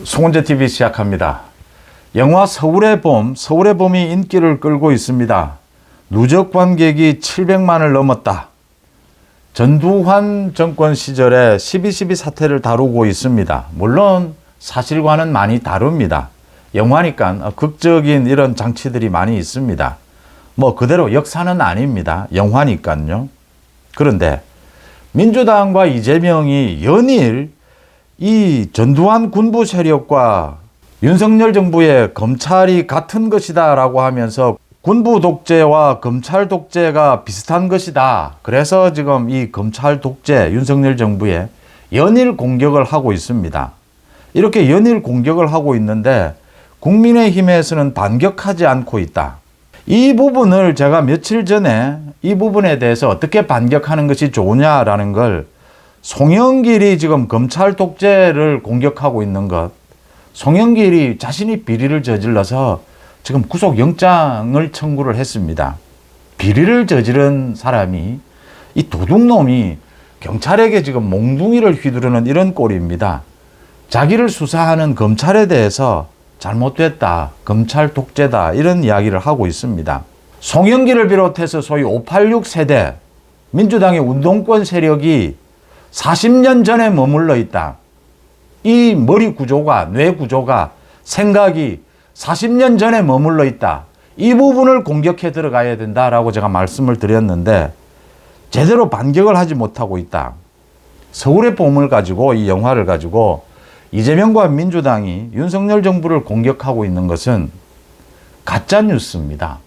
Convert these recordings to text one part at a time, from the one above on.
송원재 TV 시작합니다. 영화 서울의 봄, 서울의 봄이 인기를 끌고 있습니다. 누적 관객이 700만을 넘었다. 전두환 정권 시절에 12.12 사태를 다루고 있습니다. 물론 사실과는 많이 다릅니다. 영화니까 극적인 이런 장치들이 많이 있습니다. 뭐 그대로 역사는 아닙니다. 영화니까요. 그런데 민주당과 이재명이 연일 이 전두환 군부 세력과 윤석열 정부의 검찰이 같은 것이다 라고 하면서 군부 독재와 검찰 독재가 비슷한 것이다. 그래서 지금 이 검찰 독재 윤석열 정부에 연일 공격을 하고 있습니다. 이렇게 연일 공격을 하고 있는데 국민의힘에서는 반격하지 않고 있다. 이 부분을 제가 며칠 전에 이 부분에 대해서 어떻게 반격하는 것이 좋으냐라는 걸 송영길이 지금 검찰 독재를 공격하고 있는 것, 송영길이 자신이 비리를 저질러서 지금 구속영장을 청구를 했습니다. 비리를 저지른 사람이 이 도둑놈이 경찰에게 지금 몽둥이를 휘두르는 이런 꼴입니다. 자기를 수사하는 검찰에 대해서 잘못됐다, 검찰 독재다, 이런 이야기를 하고 있습니다. 송영길을 비롯해서 소위 586 세대, 민주당의 운동권 세력이 40년 전에 머물러 있다. 이 머리 구조가, 뇌 구조가, 생각이 40년 전에 머물러 있다. 이 부분을 공격해 들어가야 된다라고 제가 말씀을 드렸는데 제대로 반격을 하지 못하고 있다. 서울의 봄을 가지고 이 영화를 가지고 이재명과 민주당이 윤석열 정부를 공격하고 있는 것은 가짜 뉴스입니다.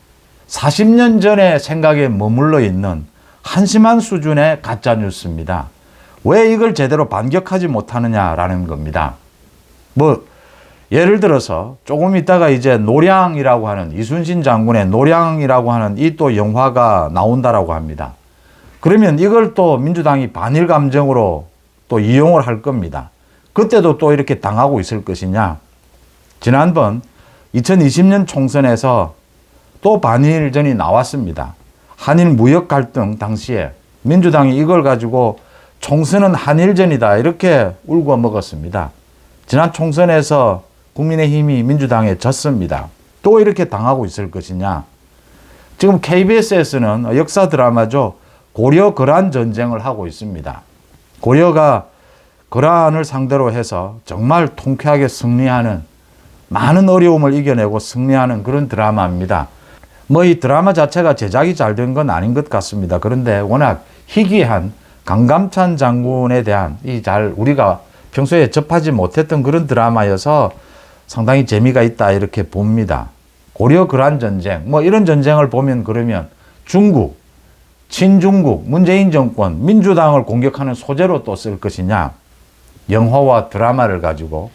40년 전의 생각에 머물러 있는 한심한 수준의 가짜 뉴스입니다. 왜 이걸 제대로 반격하지 못하느냐라는 겁니다. 뭐 예를 들어서 조금 있다가 이제 노량이라고 하는 이순신 장군의 노량이라고 하는 이 또 영화가 나온다라고 합니다. 그러면 이걸 또 민주당이 반일 감정으로 또 이용을 할 겁니다. 그때도 또 이렇게 당하고 있을 것이냐? 지난번 2020년 총선에서 또 반일전이 나왔습니다. 한일 무역 갈등 당시에 민주당이 이걸 가지고 총선은 한일전이다 이렇게 울고 먹었습니다. 지난 총선에서 국민의힘이 민주당에 졌습니다. 또 이렇게 당하고 있을 것이냐? 지금 KBS에서는 역사 드라마죠. 고려 거란 전쟁을 하고 있습니다. 고려가 거란을 상대로 해서 정말 통쾌하게 승리하는 많은 어려움을 이겨내고 승리하는 그런 드라마입니다. 뭐 이 드라마 자체가 제작이 잘 된 건 아닌 것 같습니다. 그런데 워낙 희귀한 강감찬 장군에 대한 이 잘 우리가 평소에 접하지 못했던 그런 드라마여서 상당히 재미가 있다 이렇게 봅니다. 고려 거란 전쟁 뭐 이런 전쟁을 보면 그러면 중국 친중국 문재인 정권 민주당을 공격하는 소재로 또 쓸 것이냐 영화와 드라마를 가지고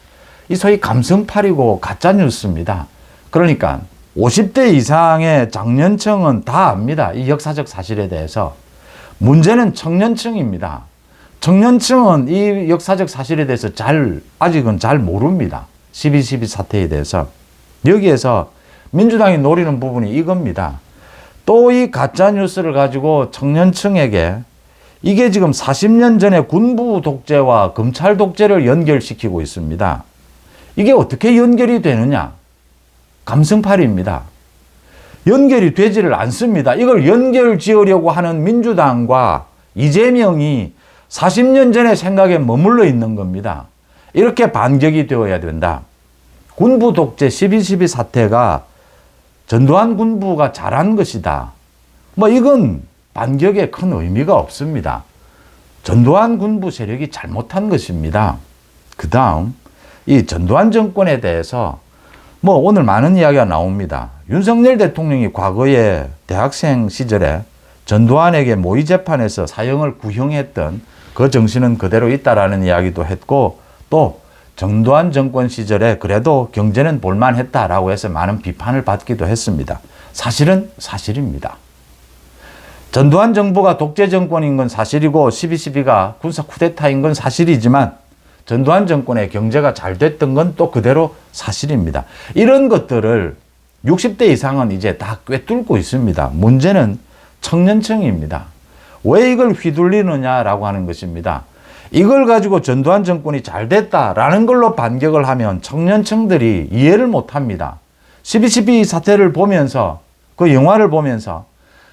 이 소위 감성팔이고 가짜 뉴스입니다. 그러니까 50대 이상의 장년층은 다 압니다. 이 역사적 사실에 대해서. 문제는 청년층입니다. 청년층은 이 역사적 사실에 대해서 잘, 아직은 잘 모릅니다. 12.12 사태에 대해서. 여기에서 민주당이 노리는 부분이 이겁니다. 또 이 가짜뉴스를 가지고 청년층에게 이게 지금 40년 전에 군부 독재와 검찰 독재를 연결시키고 있습니다. 이게 어떻게 연결이 되느냐? 감성팔이입니다. 연결이 되지를 않습니다. 이걸 연결 지으려고 하는 민주당과 이재명이 40년 전의 생각에 머물러 있는 겁니다. 이렇게 반격이 되어야 된다. 군부 독재 12.12 사태가 전두환 군부가 잘한 것이다. 뭐 이건 반격에 큰 의미가 없습니다. 전두환 군부 세력이 잘못한 것입니다. 그 다음, 이 전두환 정권에 대해서 뭐 오늘 많은 이야기가 나옵니다. 윤석열 대통령이 과거에 대학생 시절에 전두환에게 모의 재판에서 사형을 구형했던 그 정신은 그대로 있다라는 이야기도 했고 또 전두환 정권 시절에 그래도 경제는 볼만했다라고 해서 많은 비판을 받기도 했습니다. 사실은 사실입니다. 전두환 정부가 독재 정권인 건 사실이고 12.12가 군사 쿠데타인 건 사실이지만 전두환 정권의 경제가 잘 됐던 건 또 그대로 사실입니다. 이런 것들을 60대 이상은 이제 다 꿰뚫고 있습니다. 문제는 청년층입니다. 왜 이걸 휘둘리느냐라고 하는 것입니다. 이걸 가지고 전두환 정권이 잘 됐다라는 걸로 반격을 하면 청년층들이 이해를 못 합니다. 12.12 사태를 보면서 그 영화를 보면서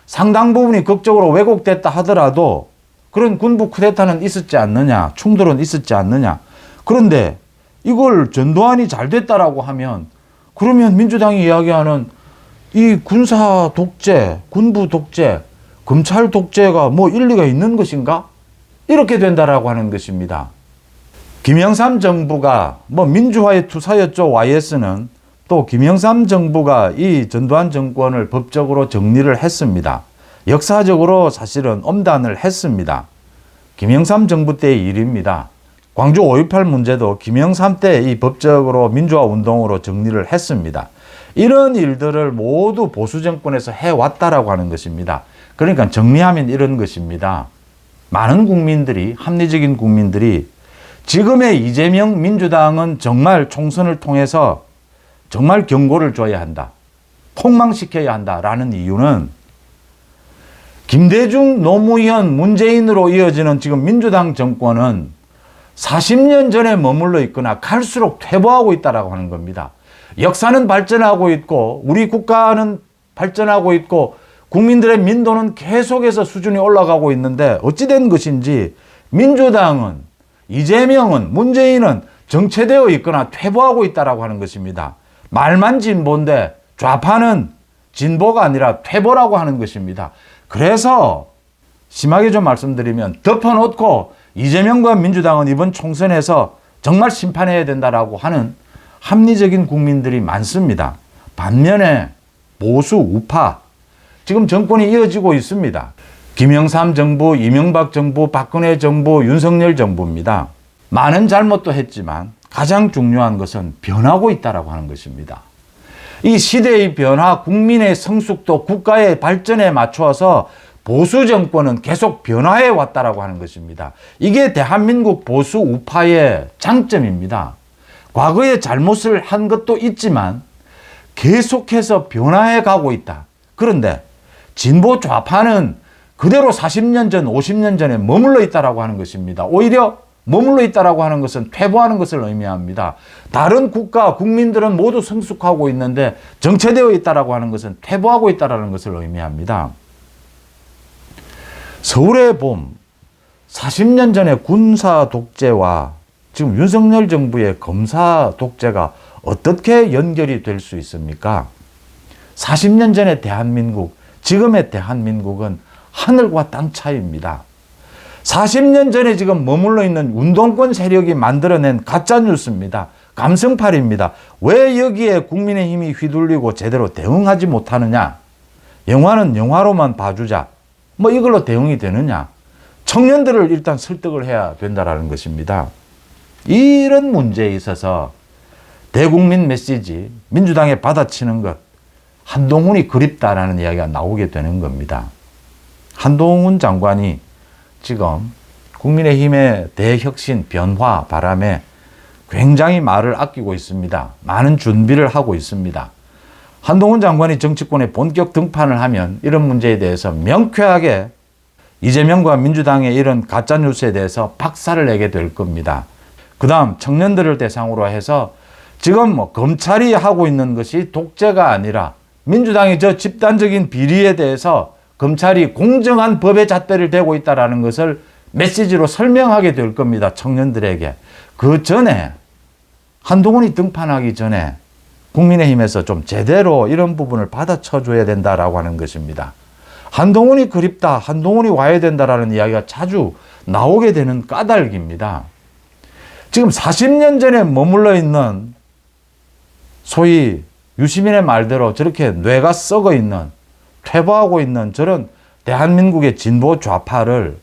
상당 부분이 극적으로 왜곡됐다 하더라도 그런 군부 쿠데타는 있었지 않느냐, 충돌은 있었지 않느냐. 그런데 이걸 전두환이 잘 됐다라고 하면 그러면 민주당이 이야기하는 이 군사 독재, 군부 독재, 검찰 독재가 뭐 일리가 있는 것인가? 이렇게 된다라고 하는 것입니다. 김영삼 정부가 뭐 민주화의 투사였죠. YS는 또 김영삼 정부가 이 전두환 정권을 법적으로 정리를 했습니다. 역사적으로 사실은 엄단을 했습니다. 김영삼 정부 때의 일입니다. 광주 5.18 문제도 김영삼 때 이 법적으로 민주화 운동으로 정리를 했습니다. 이런 일들을 모두 보수 정권에서 해왔다라고 하는 것입니다. 그러니까 정리하면 이런 것입니다. 많은 국민들이, 합리적인 국민들이 지금의 이재명 민주당은 정말 총선을 통해서 정말 경고를 줘야 한다. 폭망시켜야 한다라는 이유는 김대중, 노무현, 문재인으로 이어지는 지금 민주당 정권은 40년 전에 머물러 있거나 갈수록 퇴보하고 있다라고 하는 겁니다. 역사는 발전하고 있고 우리 국가는 발전하고 있고 국민들의 민도는 계속해서 수준이 올라가고 있는데 어찌된 것인지 민주당은 이재명은 문재인은 정체되어 있거나 퇴보하고 있다라고 하는 것입니다. 말만 진보인데 좌파는 진보가 아니라 퇴보라고 하는 것입니다. 그래서 심하게 좀 말씀드리면 덮어놓고 이재명과 민주당은 이번 총선에서 정말 심판해야 된다라고 하는 합리적인 국민들이 많습니다. 반면에 보수 우파 지금 정권이 이어지고 있습니다. 김영삼 정부, 이명박 정부, 박근혜 정부, 윤석열 정부입니다. 많은 잘못도 했지만 가장 중요한 것은 변하고 있다라고 하는 것입니다. 이 시대의 변화, 국민의 성숙도, 국가의 발전에 맞추어서 보수 정권은 계속 변화해 왔다라고 하는 것입니다. 이게 대한민국 보수 우파의 장점입니다. 과거에 잘못을 한 것도 있지만 계속해서 변화해 가고 있다. 그런데 진보 좌파는 그대로 40년 전, 50년 전에 머물러 있다라고 하는 것입니다. 오히려 머물러 있다라고 하는 것은 퇴보하는 것을 의미합니다. 다른 국가, 국민들은 모두 성숙하고 있는데 정체되어 있다라고 하는 것은 퇴보하고 있다라는 것을 의미합니다. 서울의 봄, 40년 전의 군사 독재와 지금 윤석열 정부의 검사 독재가 어떻게 연결이 될 수 있습니까? 40년 전의 대한민국, 지금의 대한민국은 하늘과 땅 차이입니다. 40년 전에 지금 머물러 있는 운동권 세력이 만들어낸 가짜 뉴스입니다. 감성팔입니다. 왜 여기에 국민의힘이 휘둘리고 제대로 대응하지 못하느냐? 영화는 영화로만 봐주자. 뭐 이걸로 대응이 되느냐? 청년들을 일단 설득을 해야 된다라는 것입니다. 이런 문제에 있어서 대국민 메시지, 민주당에 받아치는 것, 한동훈이 그립다라는 이야기가 나오게 되는 겁니다. 한동훈 장관이 지금 국민의힘의 대혁신 변화 바람에 굉장히 말을 아끼고 있습니다. 많은 준비를 하고 있습니다. 한동훈 장관이 정치권에 본격 등판을 하면 이런 문제에 대해서 명쾌하게 이재명과 민주당의 이런 가짜뉴스에 대해서 박살을 내게 될 겁니다. 그 다음 청년들을 대상으로 해서 지금 뭐 검찰이 하고 있는 것이 독재가 아니라 민주당의 저 집단적인 비리에 대해서 검찰이 공정한 법의 잣대를 대고 있다라는 것을 메시지로 설명하게 될 겁니다. 청년들에게. 그 전에 한동훈이 등판하기 전에 국민의힘에서 좀 제대로 이런 부분을 받아쳐 줘야 된다라고 하는 것입니다. 한동훈이 그립다, 한동훈이 와야 된다라는 이야기가 자주 나오게 되는 까닭입니다. 지금 40년 전에 머물러 있는 소위 유시민의 말대로 저렇게 뇌가 썩어 있는 퇴보하고 있는 저런 대한민국의 진보 좌파를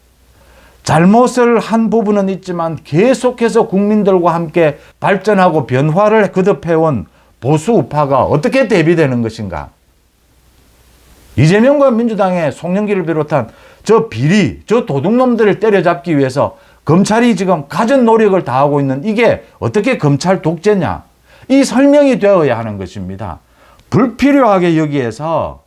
잘못을 한 부분은 있지만 계속해서 국민들과 함께 발전하고 변화를 거듭해온 보수 우파가 어떻게 대비되는 것인가? 이재명과 민주당의 송영기를 비롯한 저 비리, 저 도둑놈들을 때려잡기 위해서 검찰이 지금 가진 노력을 다하고 있는 이게 어떻게 검찰 독재냐? 이 설명이 되어야 하는 것입니다. 불필요하게 여기에서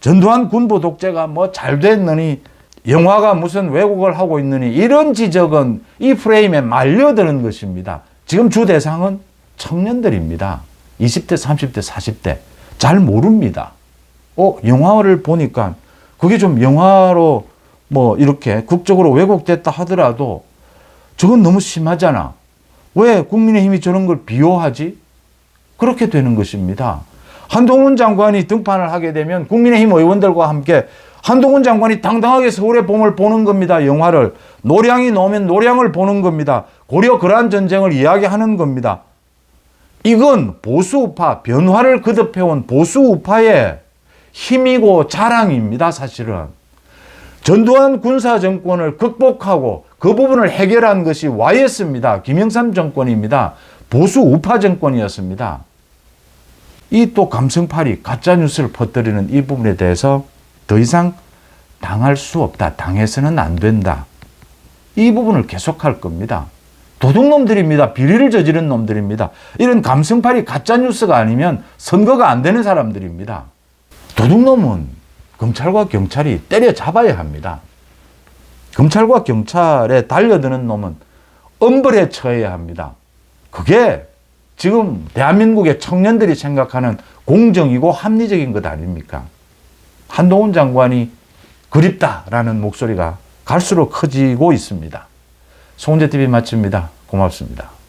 전두환 군부 독재가 뭐 잘 됐느니 영화가 무슨 왜곡을 하고 있느니 이런 지적은 이 프레임에 말려드는 것입니다. 지금 주 대상은 청년들입니다. 20대, 30대, 40대. 잘 모릅니다. 어, 영화를 보니까 그게 좀 영화로 뭐 이렇게 극적으로 왜곡됐다 하더라도 저건 너무 심하잖아. 왜 국민의힘이 저런 걸 비호하지? 그렇게 되는 것입니다. 한동훈 장관이 등판을 하게 되면 국민의힘 의원들과 함께 한동훈 장관이 당당하게 서울의 봄을 보는 겁니다. 영화를. 노량이 나오면 노량을 보는 겁니다. 고려 거란 전쟁을 이야기하는 겁니다. 이건 보수우파, 변화를 거듭해온 보수우파의 힘이고 자랑입니다, 사실은. 전두환 군사 정권을 극복하고 그 부분을 해결한 것이 YS입니다. 김영삼 정권입니다. 보수 우파 정권이었습니다. 이 또 감성팔이 가짜 뉴스를 퍼뜨리는 이 부분에 대해서 더 이상 당할 수 없다. 당해서는 안 된다. 이 부분을 계속할 겁니다. 도둑놈들입니다. 비리를 저지른 놈들입니다. 이런 감성팔이 가짜 뉴스가 아니면 선거가 안 되는 사람들입니다. 도둑놈은 검찰과 경찰이 때려잡아야 합니다. 검찰과 경찰에 달려드는 놈은 엄벌에 처해야 합니다. 그게 지금 대한민국의 청년들이 생각하는 공정이고 합리적인 것 아닙니까? 한동훈 장관이 그립다라는 목소리가 갈수록 커지고 있습니다. 송재 TV 마칩니다. 고맙습니다.